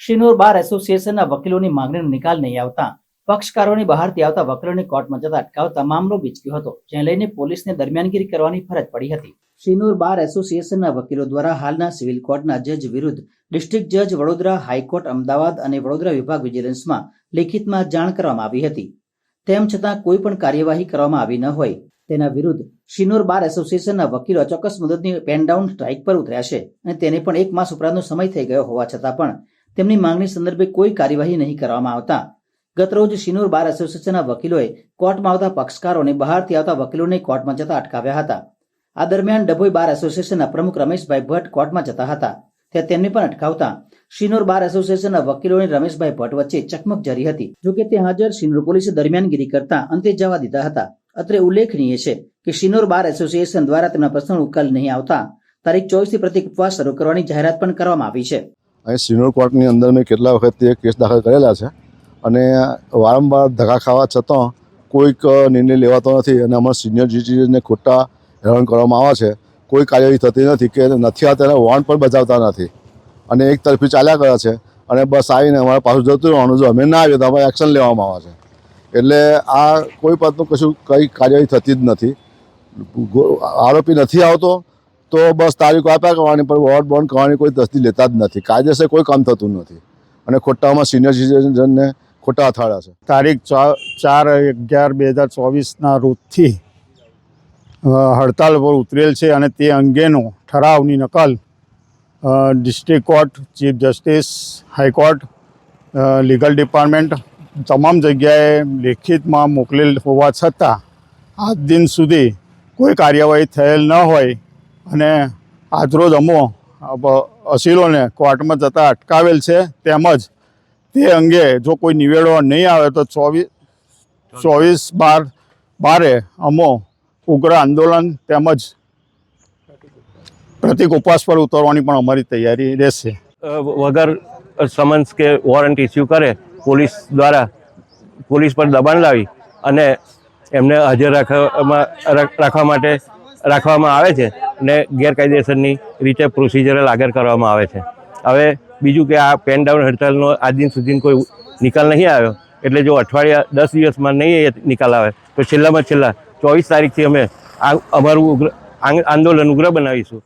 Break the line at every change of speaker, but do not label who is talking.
શિનોર બાર એસોસિએશનના વકીલોની માંગણીનો નિકાલ નહીં આવતા. પક્ષકારોની બહારથી આવતા વકીલોને કોર્ટમાં જતા અટકાવતા મામલો બીચક્યો હતો, જેને લઈને પોલીસને દરમિયાનગીરી કરવાની ફરજ પડી હતી. શિનોર બાર એસોસિએશનના વકીલો દ્વારા હાલના સિવિલ કોર્ટના જજ વિરુદ્ધ ડિસ્ટ્રિક્ટ જજ વડોદરા હાઈકોર્ટ, અમદાવાદ અને વડોદરા વિભાગ વિજિલન્સમાં લેખિતમાં જાણ કરવામાં આવી હતી. તેમ છતાં કોઈ પણ કાર્યવાહી કરવામાં આવી ન હોય. તેના વિરુદ્ધ શિનોર બાર એસોસિએશનના વકીલો અચોક્કસ મુદતની પેન ડાઉન સ્ટ્રાઇક પર ઉતર્યા છે અને તેને પણ એક માસ ઉપરાંતનો સમય થઈ ગયો હોવા છતાં પણ તેમની માંગણી સંદર્ભે કોઈ કાર્યવાહી નહીં કરવામાં આવતા. ગતરોજ શિનોર બાર એસોસિએશનના વકીલોએ કોર્ટમાં આવતા પક્ષકારોને બહારથી આવતા વકીલોને કોર્ટમાં જતા અટકાવ્યા હતા. આ દરમિયાન ડભોઈ બાર એસોસિએશનના પ્રમુખ રમેશભાઈ ભટ્ટ કોર્ટમાં જતા હતા. ત્યાં તેમને પણ અટકાવતા શિનોર બાર એસોસિએશનના વકીલો અને રમેશભાઈ ભટ્ટ વચ્ચે ચકમક જારી હતી. જોકે તે હાજર શિનોર પોલીસે દરમિયાનગીરી કરતા અંતે જવા દીધા હતા. અત્રે ઉલ્લેખનીય છે કે શિનોર બાર એસોસિએશન દ્વારા તેમના પ્રશ્નનો ઉકેલ નહીં આવતા. તારીખ ચોવીસથી પ્રતિક ઉપવાસ શરૂ કરવાની જાહેરાત પણ કરવામાં આવી છે.
અહીં સિનિયર કોર્ટની અંદર મેં કેટલા વખતથી કેસ દાખલ કરેલા છે. અને વારંવાર ધક્કા ખાવા છતાં કોઈક નિર્ણય લેવાતો નથી અને અમારા સિનિયર જજીસને ખોટા હેરાન કરવામાં આવે છે. કોઈ કાર્યવાહી થતી નથી કે નથી આવતા એને વોર્ન પણ બજાવતા નથી. અને એક તરફી ચાલ્યા કરે છે અને બસ આવીને અમારે પાછું જતું રહેવાનું જો અમે ના આવીએ તો અમારે એક્શન લેવામાં આવે છે. એટલે આ કોઈ પાતનું કશું કંઈ કાર્યવાહી થતી જ નથી. આરોપી નથી આવતો. તો બસ તારીખો આપ્યા કરવાની, પણ વોટ બોન્ડ કરવાની કોઈ તસ્દી લેતા જ નથી. કાયદેસર કોઈ કામ થતું નથી. અને ખોટામાં સિનિયર સિટીઝનને ખોટા અથાડ્યા છે.
તારીખ ચાર અગિયાર બે હજાર ચોવીસના રોજથી હડતાલ પર ઉતરેલ છે અને તે અંગેનો ઠરાવની નકલ district court chief justice high court legal department તમામ જગ્યાએ લેખિતમાં મોકલેલ હોવા છતાં, આજ દિન સુધી કોઈ કાર્યવાહી થયેલ ન હોય અને આજરોજ અમો અસીલોને કોર્ટમાં જતાં અટકાવેલ છે. તેમજ તે અંગે જો કોઈ નિવેડો નહીં આવે તો ચોવીસ ચોવીસ બાર, બારે અમો ઉગ્ર આંદોલન તેમજ પ્રતિક ઉપવાસ પર ઉતરવાની પણ અમારી તૈયારી રહેશે.
વગર સમન્સ કે વોરંટ ઇસ્યુ કરે, પોલીસ દ્વારા, પોલીસ પર દબાણ લાવી અને એમને હાજર રાખવામાં રાખ- રાખવા માટે, રાખવામાં આવે છે. અને ગેરકાયદેસરની રીતે પ્રોસિજરલ આગળ કરવામાં આવે છે. હવે બીજું કે આ પેન ડાઉન હડતાલનો આજ દિન સુધી કોઈ નિકાલ નહીં આવ્યો, એટલે જો અઠવાડિયા દસ દિવસમાં નહીં નિકાલ આવે, તો છેલ્લામાં છેલ્લા ચોવીસ તારીખથી અમે આ અમારું ઉગ્ર આંદોલન ઉગ્ર બનાવીશું.